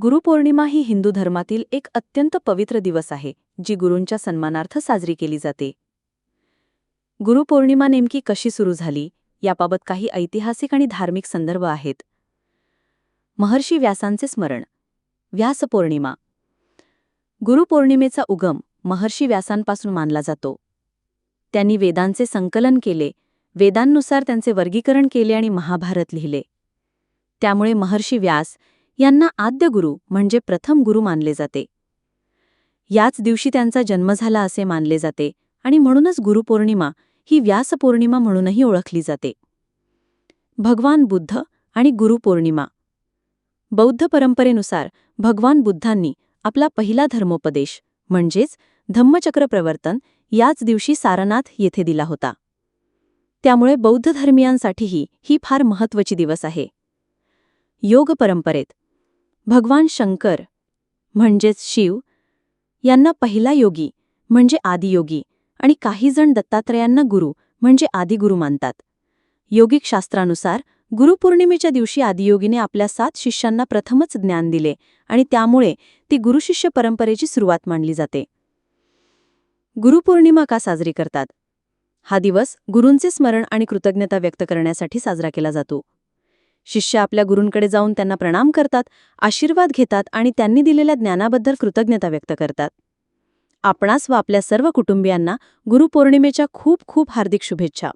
गुरुपौर्णिमा ही हिंदू धर्मातील एक अत्यंत पवित्र दिवस आहे जी गुरूंच्या सन्मानार्थ साजरी केली जाते. गुरुपौर्णिमा नेमकी कशी सुरू झाली याबाबत काही ऐतिहासिक आणि धार्मिक संदर्भ आहेत. महर्षी व्यासांचे स्मरण. व्यासपौर्णिमा. गुरुपौर्णिमेचा उगम महर्षी व्यासांपासून मानला जातो. त्यांनी वेदांचे संकलन केले वेदांनुसार त्यांचे वर्गीकरण केले आणि महाभारत लिहिले. त्यामुळे महर्षी व्यास यांना आद्य गुरु म्हणजे प्रथम गुरु मानले जाते. याच दिवशी त्यांचा जन्म झाला असे मानले जाते आणि म्हणूनच गुरुपौर्णिमा ही व्यासपौर्णिमा म्हणूनही ओळखली जाते. भगवान बुद्ध आणि गुरुपौर्णिमा. बौद्ध परंपरेनुसार भगवान बुद्धांनी आपला पहिला धर्मोपदेश म्हणजेच धम्मचक्र प्रवर्तन याच दिवशी सारनाथ येथे दिला होता. त्यामुळे बौद्ध धर्मियांसाठीही ही फार महत्त्वाची दिवस आहे. योग परंपरेत भगवान शंकर म्हणजेच शिव यांना पहिला योगी म्हणजे आदियोगी आणि काहीजण दत्तात्रयांना गुरु म्हणजे आदिगुरु मानतात. योगिक शास्त्रानुसार गुरुपौर्णिमेच्या दिवशी आदियोगीने आपल्या सात शिष्यांना प्रथमच ज्ञान दिले आणि त्यामुळे ती गुरुशिष्य परंपरेची सुरुवात मानली जाते. गुरुपौर्णिमा का साजरी करतात? हा दिवस गुरूंचे स्मरण आणि कृतज्ञता व्यक्त करण्यासाठी साजरा केला जातो. शिष्य आपल्या गुरूंकडे जाऊन त्यांना प्रणाम करतात आशीर्वाद घेतात आणि त्यांनी दिलेल्या ज्ञानाबद्दल कृतज्ञता व्यक्त करतात. आपणास व आपल्या सर्व कुटुंबियांना गुरुपौर्णिमेच्या खूप खूप हार्दिक शुभेच्छा.